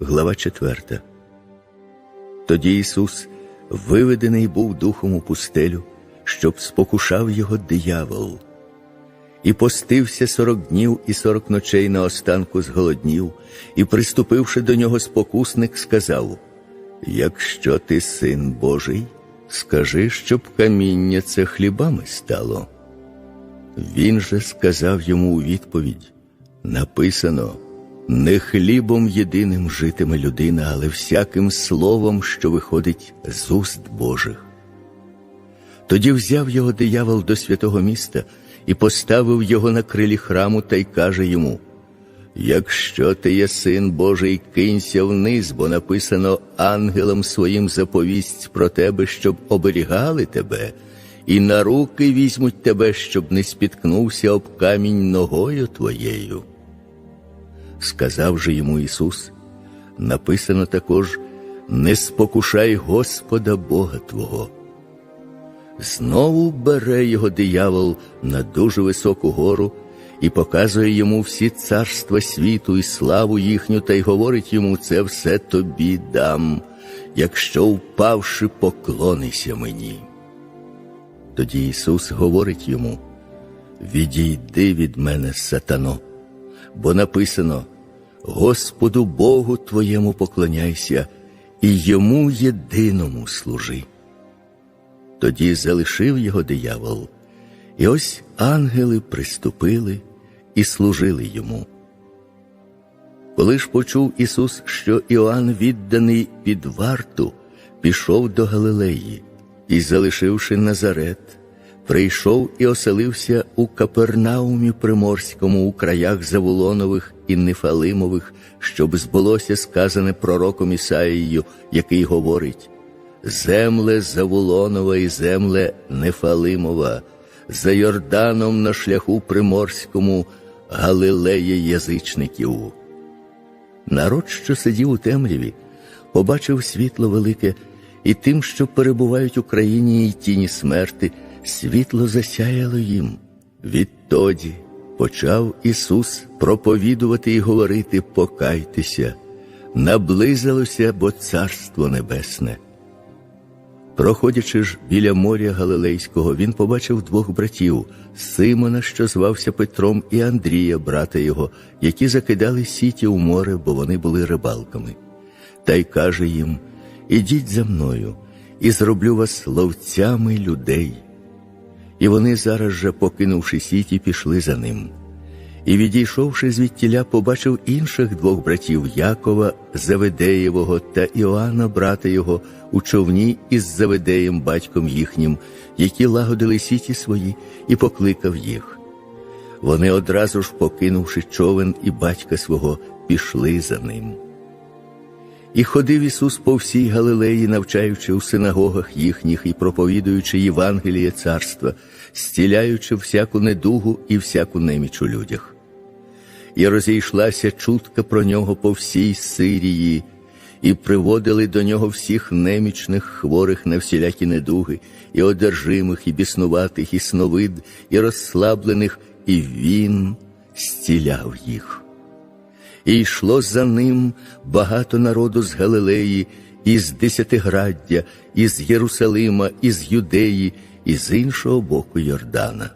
Глава 4. Тоді Ісус виведений був духом у пустелю, щоб спокушав його диявол. І постився сорок днів і сорок ночей на останку зголоднів, і, приступивши до нього спокусник, сказав: Якщо ти син Божий, скажи, щоб каміння це хлібами стало. Він же сказав йому у відповідь: Написано, не хлібом єдиним житиме людина, але всяким словом, що виходить з уст Божих. Тоді взяв його диявол до святого міста і поставив його на крилі храму та й каже йому: Якщо ти є син Божий, кинься вниз, бо написано ангелам своїм заповість про тебе, щоб оберігали тебе, і на руки візьмуть тебе, щоб не спіткнувся об камінь ногою твоєю. Сказав же йому Ісус, написано також: не спокушай Господа Бога Твого. Знову бере його диявол на дуже високу гору і показує йому всі царства світу і славу їхню, та й говорить йому: це все тобі дам, якщо впавши, поклонися мені. Тоді Ісус говорить йому: Відійди від мене, сатано, бо написано: Господу Богу твоєму поклоняйся і йому єдиному служи. Тоді залишив його диявол, і ось ангели приступили і служили йому. Коли ж почув Ісус, що Іоанн, відданий під варту, пішов до Галилеї і, залишивши Назарет, прийшов і оселився у Капернаумі Приморському у краях Завулонових і Нефалимових, щоб збулося сказане пророком Ісаїю, який говорить: Земле Завулонова і земле Нефалимова, за Йорданом на шляху Приморському, Галилея язичників. Народ, що сидів у темряві, побачив світло велике, і тим, що перебувають у країні й тіні смерти, світло засяяло їм. Відтоді почав Ісус проповідувати і говорити покайтеся, наблизилося, бо Царство Небесне. Проходячи ж біля моря Галилейського, він побачив двох братів Симона, що звався Петром, і Андрія, брата його, які закидали сіті у море, бо вони були рибалками. Та й каже їм: Ідіть за мною, і зроблю вас ловцями людей. І вони зараз же, покинувши сіті, пішли за ним. І, відійшовши звідтіля, побачив інших двох братів Якова, Заведеєвого та Іоанна, брата його, у човні із Заведеєм, батьком їхнім, які лагодили сіті свої, і покликав їх. Вони одразу ж, покинувши човен і батька свого, пішли за ним. І ходив Ісус по всій Галилеї, навчаючи у синагогах їхніх і проповідуючи Євангеліє царства, зціляючи всяку недугу і всяку неміч у людях і розійшлася чутка про нього по всій Сирії, і приводили до нього всіх немічних, хворих на всілякі недуги, і одержимих, і біснуватих, і сновид, і розслаблених, і він зціляв їх. І йшло за ним багато народу з Галилеї, із Десятиграддя, із Єрусалима, із Юдеї, і з іншого боку Йордана.